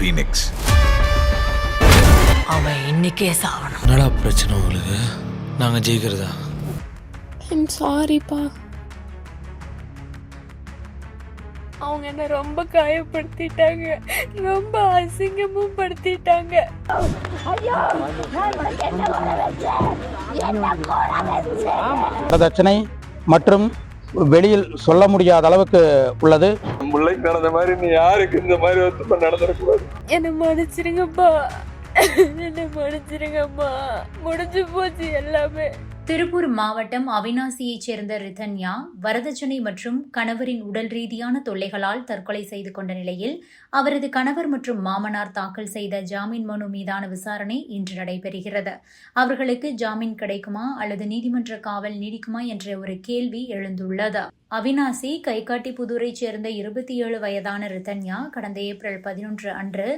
Phoenix அவன் இன்னைக்கே சாவணும். என்னடா பிரச்சனை உங்களுக்கு? நாங்கள் ஜெயிக்கிறதா? ஐம் சாரிப்பா அவங்க என்ன ரொம்ப காயப்படுத்திட்டாங்க. ரொம்ப அசிங்கமும் படுத்திட்டாங்க. வரதட்சணை மற்றும் வெளியில் சொல்ல முடியாத அளவுக்கு உள்ளது. முல்லைக்கு நடந்த மாதிரி நீ யாருக்கு இந்த மாதிரி ஒத்துமை நடந்திருக்கூடாது என்னை மன்னிச்சிருங்கப்பா. என்னை மன்னிச்சிருங்கம்மா முடிஞ்சு போச்சு எல்லாமே. திருப்பூர் மாவட்டம் அவினாசியைச் சேர்ந்த ரிதன்யா வரதட்சணை மற்றும் கணவரின் உடல் ரீதியான தொல்லைகளால் தற்கொலை செய்து கொண்ட நிலையில் அவரது கணவர் மற்றும் மாமனார் தாக்கல் செய்த ஜாமீன் மனு மீதான விசாரணை இன்று நடைபெறுகிறது. அவர்களுக்கு ஜாமீன் கிடைக்குமா அல்லது நீதிமன்ற காவல் நீடிக்குமா என்ற ஒரு கேள்வி எழுந்துள்ளது. அவினாசி கைகாட்டிபுதூரைச் சேர்ந்த இருபத்தி ஏழு வயதான ரிதன்யா கடந்த ஏப்ரல் பதினொன்று அன்று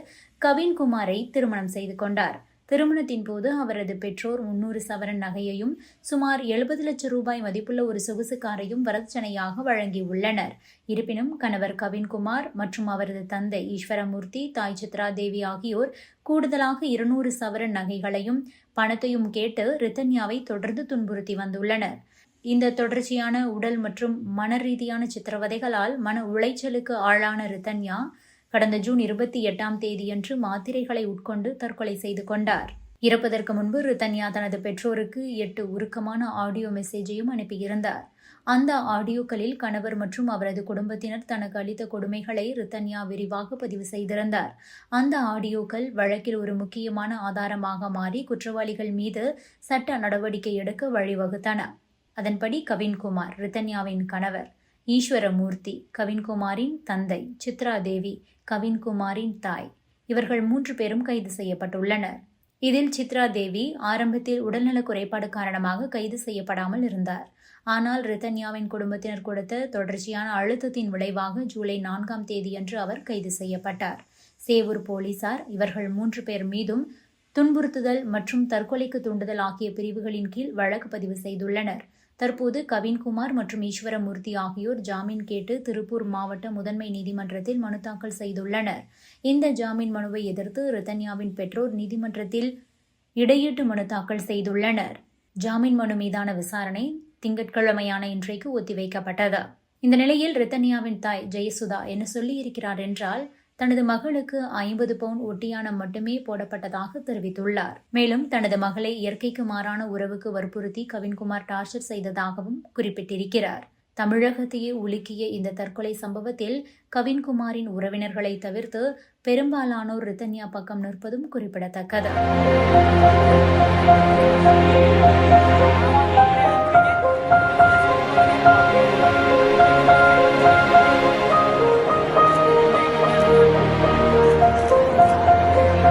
கவின்குமாரை திருமணம் செய்து கொண்டார். திருமணத்தின் போது அவரது பெற்றோர் முன்னூறு சவரன் நகையையும் சுமார் எழுபது லட்சம் ரூபாய் மதிப்புள்ள ஒரு சொகுசு காரையும் வரதட்சணையாக வழங்கியுள்ளனர். இருப்பினும் கணவர் கவின்குமார் மற்றும் அவரது தந்தை ஈஸ்வரமூர்த்தி தாய் சித்ரா தேவி ஆகியோர் கூடுதலாக இருநூறு சவரன் நகைகளையும் பணத்தையும் கேட்டு ரித்தன்யாவை தொடர்ந்து துன்புறுத்தி வந்துள்ளனர். இந்த தொடர்ச்சியான உடல் மற்றும் மன ரீதியான சித்திரவதைகளால் மன உளைச்சலுக்கு ஆளான ரித்தன்யா கடந்த ஜூன் இருபத்தி எட்டாம் தேதியன்று மாத்திரைகளை உட்கொண்டு தற்கொலை செய்து கொண்டார். இறப்பதற்கு முன்பு ரித்தன்யா தனது பெற்றோருக்கு எட்டு உருக்கமான ஆடியோ மெசேஜையும் அனுப்பியிருந்தார். அந்த ஆடியோக்களில் கணவர் மற்றும் அவரது குடும்பத்தினர் தனக்கு அளித்த கொடுமைகளை ரித்தன்யா விரிவாக பதிவு செய்திருந்தார். அந்த ஆடியோக்கள் வழக்கில் ஒரு முக்கியமான ஆதாரமாக மாறி குற்றவாளிகள் மீது சட்ட நடவடிக்கை எடுக்க வழிவகுத்தன. அதன்படி கவின்குமார் ரித்தன்யாவின் கணவர் ஈஸ்வரமூர்த்தி கவின்குமாரின் தந்தை சித்ரா தேவி கவின்குமாரின் தாய். இவர்கள் மூன்று பேரும் கைது செய்யப்பட்டுள்ளனர். இதில் சித்ரா தேவி ஆரம்பத்தில் உடல்நலக் குறைபாடு காரணமாக கைது செய்யப்படாமல் இருந்தார். ஆனால் ரிதன்யாவின் குடும்பத்தினர் கொடுத்த தொடர்ச்சியான அழுத்தத்தின் விளைவாக ஜூலை நான்காம் தேதியன்று அவர் கைது செய்யப்பட்டார். சேவூர் போலீசார் இவர்கள் மூன்று பேர் மீதும் துன்புறுத்துதல் மற்றும் தற்கொலைக்கு தூண்டுதல் ஆகிய பிரிவுகளின் கீழ் வழக்கு பதிவு செய்துள்ளனர். தற்போது கவின்குமார் மற்றும் ஈஸ்வரமூர்த்தி ஆகியோர் ஜாமீன் கேட்டு திருப்பூர் மாவட்ட முதன்மை நீதிமன்றத்தில் மனு தாக்கல் செய்துள்ளனர். இந்த ஜாமீன் மனுவை எதிர்த்து ரிதன்யாவின் பெற்றோர் நீதிமன்றத்தில் இடையீட்டு மனு தாக்கல் செய்துள்ளனர். ஜாமீன் மனு மீதான விசாரணை திங்கட்கிழமையான இன்றைக்கு ஒத்திவைக்கப்பட்டது. இந்த நிலையில் ரித்தன்யாவின் தாய் ஜெயசுதா என்ன சொல்லியிருக்கிறார் என்றால் தனது மகளுக்கு ஐம்பது பவுன் ஒட்டியானம் மட்டுமே போடப்பட்டதாக தெரிவித்துள்ளார். மேலும் தனது மகளை இயற்கைக்கு மாறான உறவுக்கு வற்புறுத்தி கவின்குமார் டார்ச்சர் செய்ததாகவும் குறிப்பிட்டிருக்கிறார். தமிழகத்தையே உலுக்கிய இந்த தற்கொலை சம்பவத்தில் கவின்குமாரின் உறவினர்களை தவிர்த்து பெரும்பாலானோர் ரித்தன்யா பக்கம் நிற்பதும் குறிப்பிடத்தக்கது.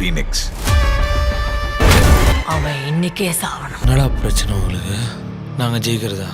Phoenix அவன் இன்னைக்கே சாவணும். என்னடா பிரச்சனை உங்களுக்கு? நாங்கள் ஜெயிக்கிறதா?